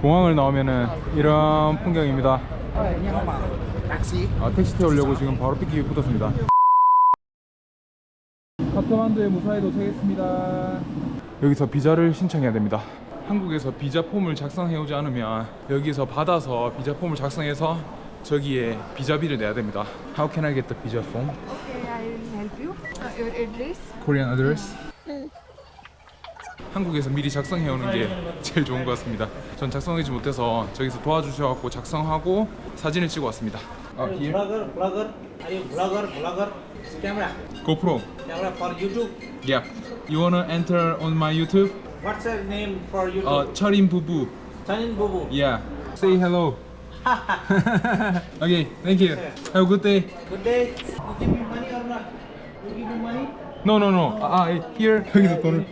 공항을 나오면은 이런 풍경입니다. taxi 아, 택시 태우려고 지금 바로 삐끼 붙었습니다. 카트만두에 무사히 도착했습니다. 여기서 비자를 신청해야 됩니다. 한국에서 비자 폼을 작성해 오지 않으면 여기서 받아서 비자 폼을 작성해서 저기에 비자비를 내야 됩니다. How can I get the visa form? Okay, I will help you. Uh, your address? Korean address? 한국에서 미리 작성해 오는 게 제일 좋은 것 같습니다. 전 작성하지 못해서 저기서 도와주셔갖고 작성하고 사진을 찍어 왔습니다. 아, here? Vlogger, vlogger. Are you vlogger, vlogger? Camera, GoPro. camera for YouTube. Yeah. You wanna enter on my YouTube? What's your name for YouTube? 어, 철인 부부. Chanin Bubu. Yeah. Say hello. okay, thank you. Have a good day. Good day. You give me money or not? You give me money? No, no, no. 아, 아, here. 여기서 돈을.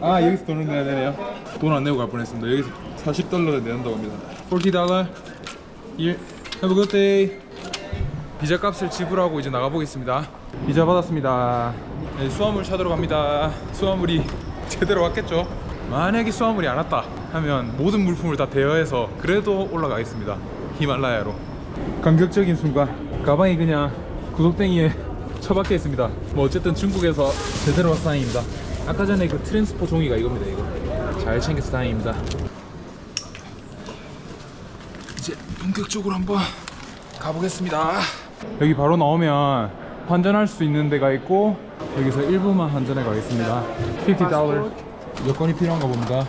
아, 여기서 돈을 내야 되네요. 돈 안 내고 갈 뻔했습니다. 여기서 40달러를 내는다고 합니다. 40달러. Here. Have a good day. 비자 값을 지불하고 이제 나가 보겠습니다. 비자 받았습니다. 네, 수화물 찾으러 갑니다. 수화물이 제대로 왔겠죠? 만약에 수화물이 안 왔다 하면 모든 물품을 다 대여해서 그래도 올라가겠습니다. 히말라야로. 감격적인 순간 가방이 그냥 구석탱이에 처박혀 있습니다. 뭐 어쨌든 중국에서 제대로 와서 다행입니다. 아까 전에 그 트랜스포 종이가 이겁니다. 이거 잘 챙겨서 다행입니다. 이제 본격적으로 한번 가보겠습니다. 여기 바로 나오면 환전할 수 있는 데가 있고 여기서 1부만 환전해 가겠습니다. 50달러. 여권이 필요한가 봅니다.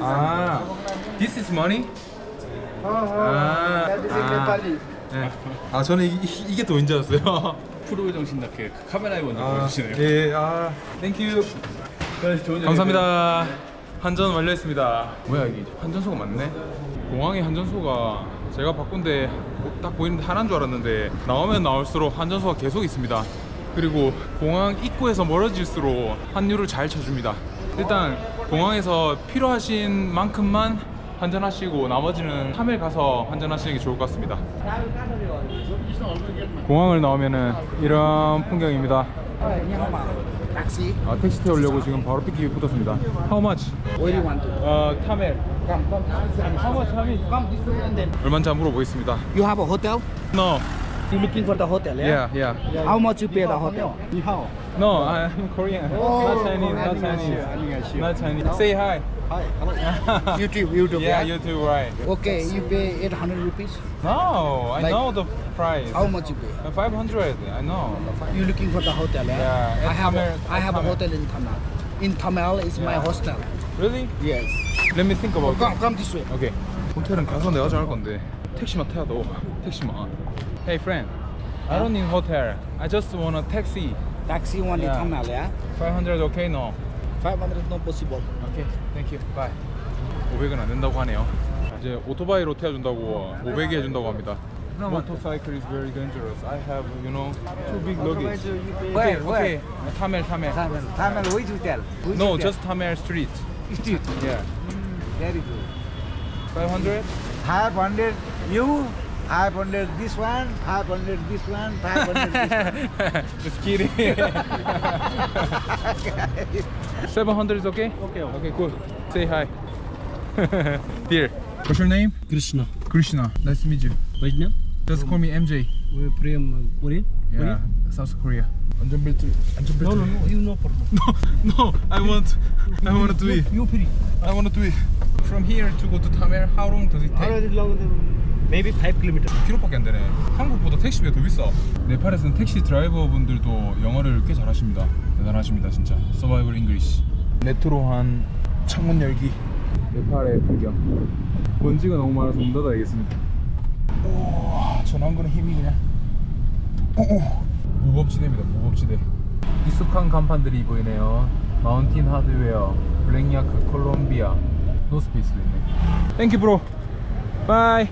아, this is money? 아, 아, 네. 아 저는 이, 이- 이게 또 인줄 알았어요. 프로의 정신답게 카메라에 먼저 아, 보여주시네요. 예, 아, 땡큐. 좋은 감사합니다. 환전 완료했습니다. 뭐야 이게 환전소가 맞네? 공항에 환전소가 제가 바꾼데 딱 보이는데 하나인 줄 알았는데 나오면 나올수록 환전소가 계속 있습니다. 그리고 공항 입구에서 멀어질수록 환율을 잘 쳐줍니다. 일단 공항에서 필요하신 만큼만 환전하시고 나머지는 3일 가서 환전하시는 게 좋을 것 같습니다. 공항을 나오면은 이런 풍경입니다. taxi 아, 택시 태우려고 지금 바로 삐끼 붙었습니다. How much? 어, come How much? How much? 얼마인지 물어보겠습니다. you have a hotel No. you looking for the hotel Yeah, yeah. how much you pay the hotel No, I'm Korean. not Chinese. Not Chinese. Not Chinese. Say hi. hi YouTube YouTube Yeah, you too, right? okay you pay 800 rupees No, I Like- know the price. how much you pay Uh, 500. I know. you looking for the hotel yeah, Yeah, I have Tamil- a, I have a Tamil. hotel in Tamil in Tamil is my Yeah. hostel Really? yes Let me think about come it. come this way 오케이. 호텔은 가서 내가 정할 건데 택시만 타도 택시만. Hey friend, I don't need hotel. I just want a taxi. Taxi one Yeah. Tamil yeah 500 okay? No. 500 no possible 오케이, 땡큐, 바이. 500은 안 된다고 하네요. 이제 오토바이로 태워준다고 500이 해준다고 합니다. Motorcycle is very dangerous. I have, you know, too big luggage. Where, okay, where? okay. Tamil, Tamil. Tamil Tamil which hotel which No, hotel? just Tamil Street. street Yeah. very good 500? 500 you 500 this one, 500 this one, 500 this one. Just kidding. 700 is okay? Okay. Okay, cool. Say hi. Dear. What's your name? Krishna. Krishna. Nice to meet you. What's your name? Just call me MJ. We're from Korea. Yeah, South Korea. No, no, no, you no problem. No, no, I want, I want to eat. You free. I want to eat. From here to go to Tamer, how long does it take? Maybe five kilometers. 키로밖에 안 되네. 한국보다 택시비가 더 비싸. 네팔에서는 택시 드라이버 분들도 영어를 꽤 잘하십니다. 대단하십니다, 진짜. 서바이벌 잉글리시. 메트로 한 창문 열기. 네팔의 풍경. 먼지가 너무 많아서 문 닫아야겠습니다. 오, 전완근의 힘이 그냥. 오, 오. 무법지대입니다, 무법지대. 익숙한 간판들이 보이네요. 마운틴 하드웨어, 블랙야크 콜롬비아, 노스페이스도 있네. 땡큐 브로. 바이.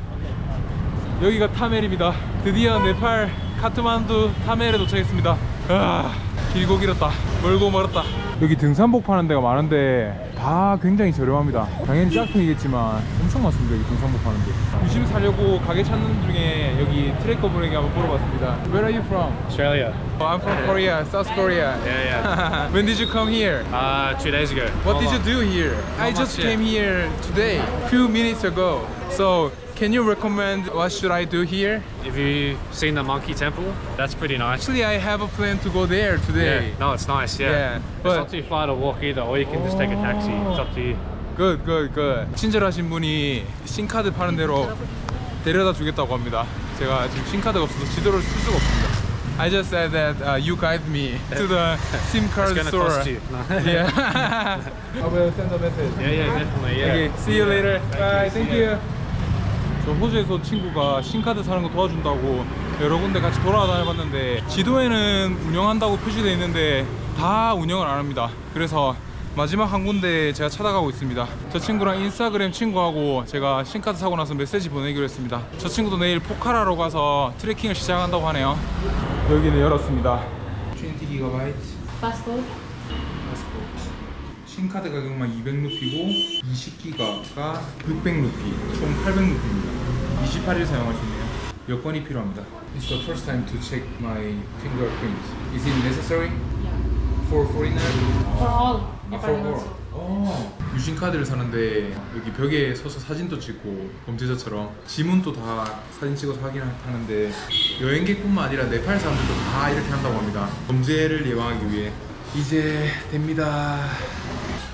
여기가 타멜입니다. 드디어 네팔 카트만두 타멜에 도착했습니다. 아, 길고 길었다. 멀고 멀었다. 여기 등산복 파는 데가 많은데 다 굉장히 저렴합니다. 당연히 짝퉁이겠지만 엄청 많습니다. 여기 등산복 파는 데. 유심 사려고 가게 찾는 중에 여기 트래커 분에게 한번 물어봤습니다. Where are you from? Australia. Oh, I'm from Korea, South Korea. Yeah, yeah. when did you come here? Uh, two days ago. What did you do here? I just came here today, few minutes ago. So, can you recommend what should I do here? Have you seen the Monkey Temple? That's pretty nice. Actually, I have a plan to go there today. Yeah. No, it's nice. Yeah. Yeah, it's but- not too far to walk either, or you can just take a taxi. It's up to you. Good, good, good. 친절하신 분이 신카드 파는 대로 데려다 주겠다고 합니다. 제가 지금 신카드가 없어서 지도를 쓸 수가 없습니다. I just said that uh, you guide me to the SIM card It's gonna store. cost you. No. Yeah. I will send a message. Yeah, yeah, definitely. Yeah. Okay, see you later. Bye. Thank Thank you. 저 호주에서 친구가 신카드 사는 거 도와준다고 여러 군데 같이 돌아다녀봤는데 지도에는 운영한다고 표시되어 있는데 다 운영을 안 합니다. 그래서 마지막 한 군데 제가 찾아가고 있습니다. 저 친구랑 인스타그램 친구하고 제가 신카드 사고 나서 메시지 보내기로 했습니다. 저 친구도 내일 포카라로 가서 트레킹을 시작한다고 하네요. 여기는 열었습니다. 20GB Passport. 신카드 가격만 200루피고 20기가가 600루피 총 800루피입니다. 28일 사용할 수 있네요 여권이 필요합니다? It's the first time to check my fingerprint. Is it necessary? For foreigner? For all. 아, for all. 어, 유심카드를 사는데 여기 벽에 서서 사진도 찍고 범죄자처럼 지문도 다 사진 찍어서 확인하는데 여행객뿐만 아니라 네팔 사람들도 다 이렇게 한다고 합니다. 범죄를 예방하기 위해. 이제 됩니다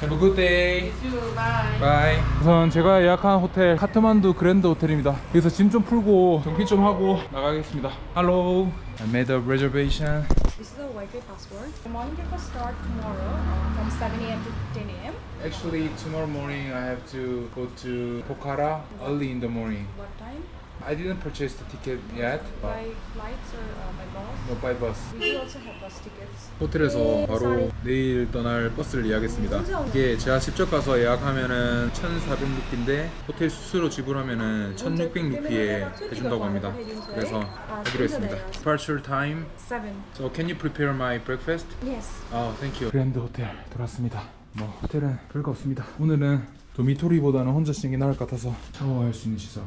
Have a good day Bye. Bye 우선 제가 예약한 호텔 카트만두 그랜드 호텔입니다 여기서 짐 좀 풀고 정비 좀 하고 나가겠습니다 Hello I made a reservation This is a Wi-Fi password. The morning breakfast start tomorrow uh, from 7 a.m. to 10 a.m. Actually tomorrow morning I have to go to Pokhara early in the morning What time? I didn't purchase the ticket yet. By flights or uh, by bus? No, by bus. We do also have bus tickets. 호텔에서 바로 내일 떠날 버스를 예약했습니다. 이게 제가 직접 가서 예약하면은 1,400루피인데 호텔 수수료 지불하면은 1,600루피에 해준다고 합니다. 그래서 하기로 했습니다. Departure time. 7. So can you prepare my breakfast? Yes. 아, thank you. 그랜드 호텔 돌았습니다. 뭐 호텔은 별거 없습니다. 오늘은 도미토리보다는 혼자 쉬는 게 나을 것 같아서 샤워할 수 있는 시설.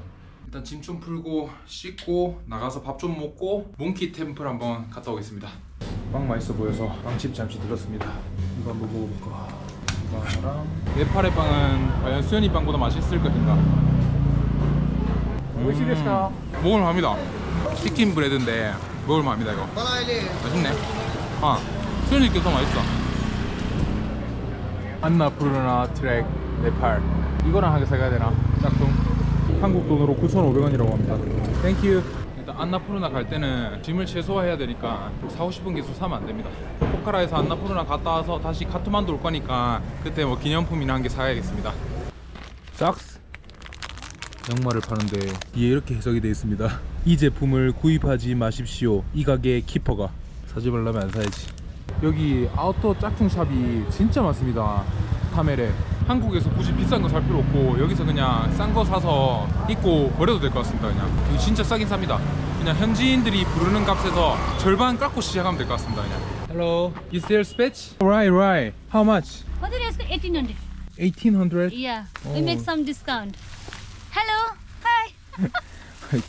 일단 짐 좀 풀고 씻고 나가서 밥 좀 먹고 몽키 템플 한번 갔다 오겠습니다. 빵 맛있어 보여서 빵집 잠시 들렀습니다. 이거 한번 먹어볼까? 이거랑 네팔의 빵은 과연 수현이 빵보다 맛있을 것인가? 음, 먹을만합니다. 치킨 브레드인데 먹을만합니다 이거. 맛있네. 아, 수현이께 더 맛있어. 안나 푸르나 트랙 네팔 이거랑 하게 사가야 되나? 짝퉁 한국 돈으로 9,500원이라고 합니다. 땡큐 일단 안나푸르나 갈 때는 짐을 최소화해야 되니까 사고 싶은 게 있어 사면 안 됩니다. 포카라에서 안나푸르나 갔다 와서 다시 카트만두 올 거니까 그때 뭐 기념품이나 한개 사야겠습니다. 삭스. 양말을 파는데 뒤에 이렇게 해석이 되어 있습니다. 이 제품을 구입하지 마십시오. 이 가게의 키퍼가. 사지 말라면 안 사야지. 여기 아우터 짝퉁 샵이 진짜 많습니다. 타멜에 한국에서 굳이 비싼 거 살 필요 없고 여기서 그냥 싼 거 사서 입고 버려도 될 것 같습니다 그냥 여기 진짜 싸긴 쌉니다 그냥 현지인들이 부르는 값에서 절반 깎고 시작하면 될 것 같습니다 그냥 Hello, is there speech? Right, right. How much? What did I say? 1800. 1800? Yeah. Oh. We make some discount. Hello. Hi.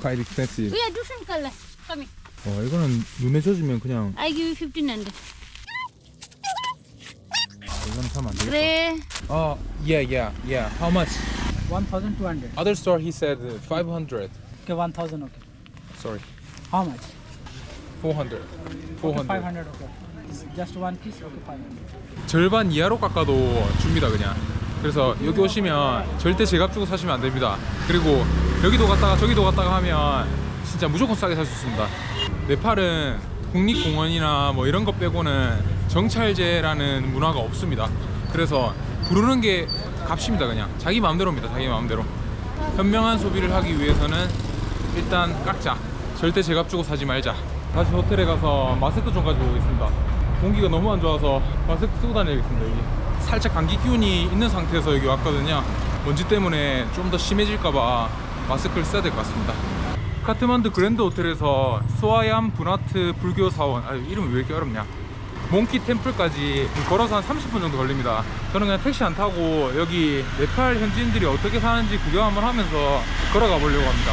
Quite expensive. We are different color. Come here. 와, 이거는 눈에 젖으면 그냥 I give you 1500. 이거는 사면 안 되겠다. Gray. Oh, yeah, yeah, yeah. How much? 1200. Other store he said 500. Okay, 1000. Okay. Sorry, How much? 400. 400. 500. Okay. Just one piece. Okay, 500. 절반 이하로 깎아도 줍니다 그냥 그래서 여기 오시면 절대 제값 주고 사시면 안 됩니다 그리고 여기도 갔다가 저기도 갔다가 하면 진짜 무조건 싸게 살 수 있습니다 네팔은 국립공원이나 뭐 이런 것 빼고는 정찰제라는 문화가 없습니다. 그래서 부르는 게 값입니다 그냥. 자기 마음대로입니다 자기 마음대로. 현명한 소비를 하기 위해서는 일단 깎자. 절대 제값 주고 사지 말자. 다시 호텔에 가서 마스크 좀 가지고 오겠습니다. 공기가 너무 안 좋아서 마스크 쓰고 다녀야겠습니다 여기. 살짝 감기 기운이 있는 상태에서 여기 왔거든요. 먼지 때문에 좀 더 심해질까봐 마스크를 써야 될 것 같습니다. 카트만두 그랜드 호텔에서 소아얌 부나트 불교 사원. 아 이름이 왜 이렇게 어렵냐 몽키 템플까지 걸어서 한 30분 정도 걸립니다. 저는 그냥 택시 안 타고 여기 네팔 현지인들이 어떻게 사는지 구경 한번 하면서 걸어가 보려고 합니다.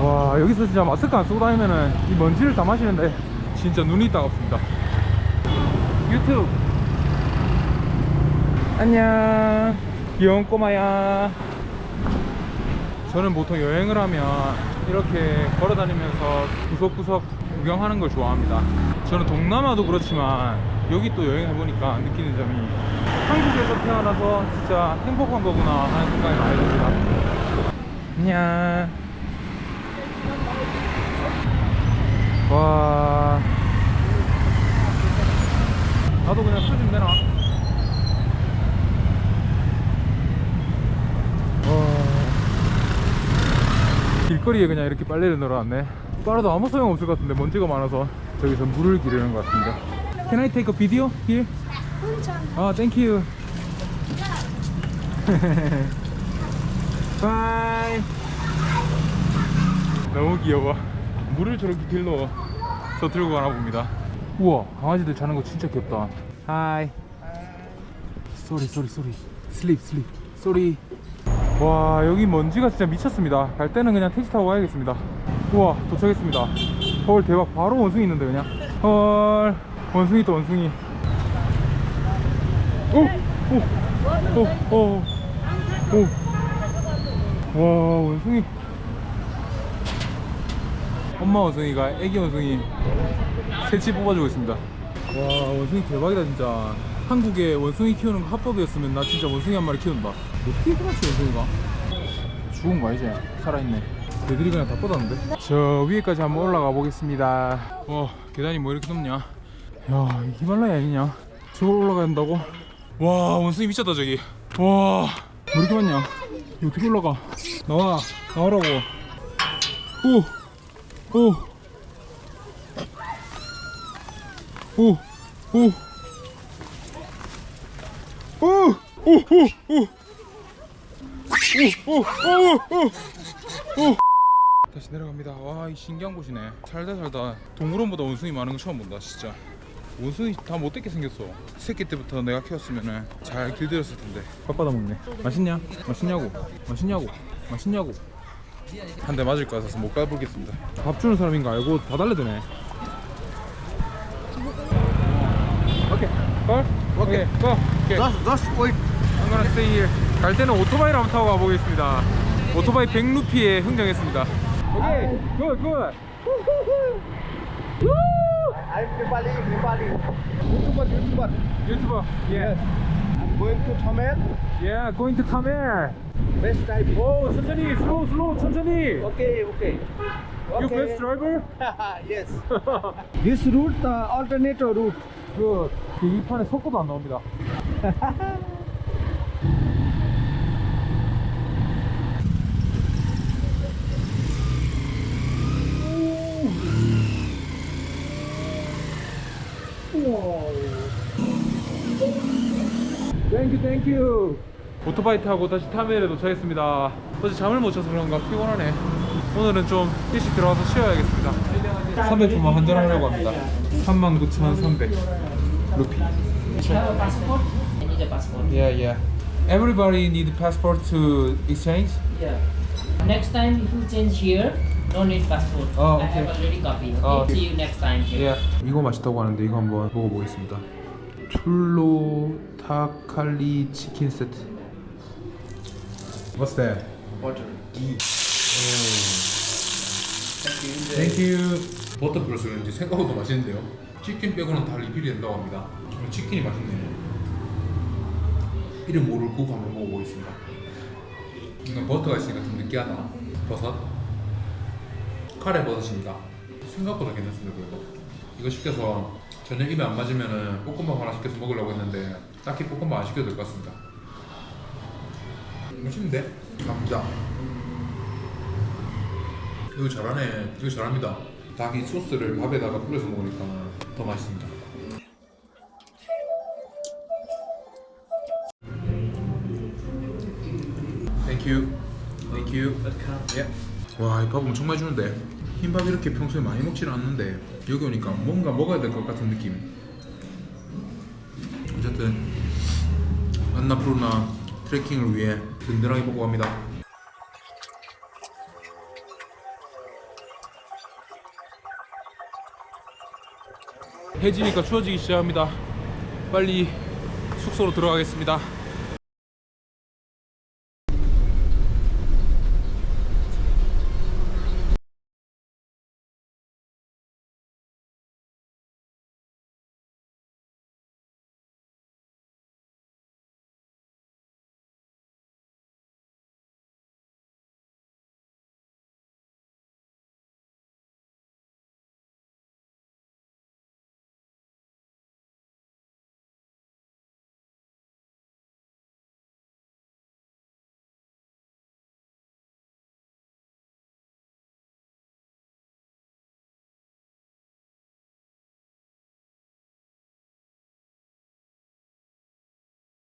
와 여기서 진짜 마스크 안 쓰고 다니면은 이 먼지를 다 마시는데 진짜 눈이 따갑습니다. 유튜브 안녕 귀여운 꼬마야 저는 보통 여행을 하면 이렇게 걸어 다니면서 구석구석 구경하는 걸 좋아합니다. 저는 동남아도 그렇지만 여기 또 여행해보니까 느끼는 점이 한국에서 태어나서 진짜 행복한 거구나 하는 생각이 많이 듭니다. 안녕. 와. 나도 그냥 술좀 내놔. 와. 길거리에 그냥 이렇게 빨래를 널어놨네 빨아도 아무 소용 없을 것 같은데 먼지가 많아서 저기서 물을 기르는 것 같습니다 Can I take a video here? 아, thank you. Bye. 너무 귀여워. 물을 저렇게 길러 저 들고 가나 봅니다. 우와, 강아지들 자는 거 진짜 귀엽다. Hi. Sorry, sorry, sorry. Sleep, sleep. Sorry. 와, 여기 먼지가 진짜 미쳤습니다. 갈 때는 그냥 택시 타고 가야겠습니다. 우와, 도착했습니다. 헐, 대박. 바로 원숭이 있는데, 그냥. 헐, 원숭이 또 원숭이. 오! 오! 오! 오! 오! 와, 원숭이. 엄마 원숭이가 애기 원숭이 새치 뽑아주고 있습니다. 와, 원숭이 대박이다, 진짜. 한국에 원숭이 키우는 거 합법이었으면 나 진짜 원숭이 한 마리 키운다. 어떻게 그렇지, 원숭이가? 죽은 거야, 이제? 살아있네. 개들이 그냥 다 뻗었는데? 저 위에까지 한번 올라가 보겠습니다. 와, 계단이 뭐 이렇게 높냐? 야, 이 히말라야 아니냐? 저걸 올라가야 된다고? 와, 원숭이 미쳤다, 저기. 와, 뭐 이렇게 많냐? 이거 어떻게 올라가? 나와, 나오라고. 오, 오, 오, 오. 오! 오! 오! 오! 오! 오! 오! 오! 다시 내려갑니다. 와, 이 신기한 곳이네. 살다 살다 동물원보다 원숭이 많은 거 처음 본다, 진짜. 원숭이 다 못되게 생겼어. 새끼 때부터 내가 키웠으면 잘 길들였을 텐데. 밥 받아 먹네. 맛있냐? 맛있냐고? 맛있냐고? 맛있냐고? 한 대 맞을 것 같아서 못 가보겠습니다. 밥 주는 사람인 거 알고 다 달래드네. 오케이, 걸? 오케이, 고! 오케이. Wait. I'm gonna stay here. 갈 때는 오토바이를 한번 타고 가보겠습니다. 오토바이 100루피에 흥정했습니다. 오케이, 굿, 굿. I'm Nepali, Nepali. YouTuber, YouTuber. 유튜버, 예. I'm going to Thamel. 예, going to Khmer. Best time. 오, 천천히, 슬로우, 슬로우, 천천히. Okay, okay. You best driver? yes. this route, the alternator route. 그, 이 판에 속도도 안 나옵니다. 땡큐 땡큐 오토바이 타고 다시 타멜에 도착했습니다 어제 잠을 못 자서 그런가 피곤하네 오늘은 좀 일찍 들어가서 쉬어야겠습니다 300분만 환전하려고 합니다 39,300 루피 passport? I need a passport. Yeah, yeah. Everybody need passport to exchange? Yeah. Next time if you change here, no need passport. Oh, I have already copy. Okay? Oh, okay. See you next time here. Yeah. 이거 맛있다고 하는데 이거 한번 먹어보겠습니다. 툴로 타칼리 치킨 세트. What's that? Butter. Thank you. 버터 플러스 그런지 생각보다 맛있는데요. 치킨 빼고는 다 리필이 된다고 합니다. 음, 치킨이 맛있네요. 이름 모를 국 한번 먹어보겠습니다. 이건 버터가 있으니까 좀 느끼하다. 버섯. 카레 버섯입니다. 생각보다 괜찮습니다. 그래도 이거 시켜서 저녁 입에 안 맞으면은 볶음밥 하나 시켜서 먹으려고 했는데 딱히 볶음밥 안 시켜도 될 것 같습니다. 맛있는데? 감자. 이거 잘하네. 이거 잘합니다. 닭이 소스를 밥에다가 뿌려서 먹으니까 더 맛있습니다. Thank you. Thank you. 예. 와, 이 밥 엄청 많이 주는데. 흰밥 이렇게 평소에 많이 먹지는 않는데 여기 오니까 뭔가 먹어야 될 것 같은 느낌. 어쨌든 안나푸르나 트레킹을 위해 든든하게 먹고 갑니다. 해지니까 추워지기 시작합니다. 빨리 숙소로 들어가겠습니다.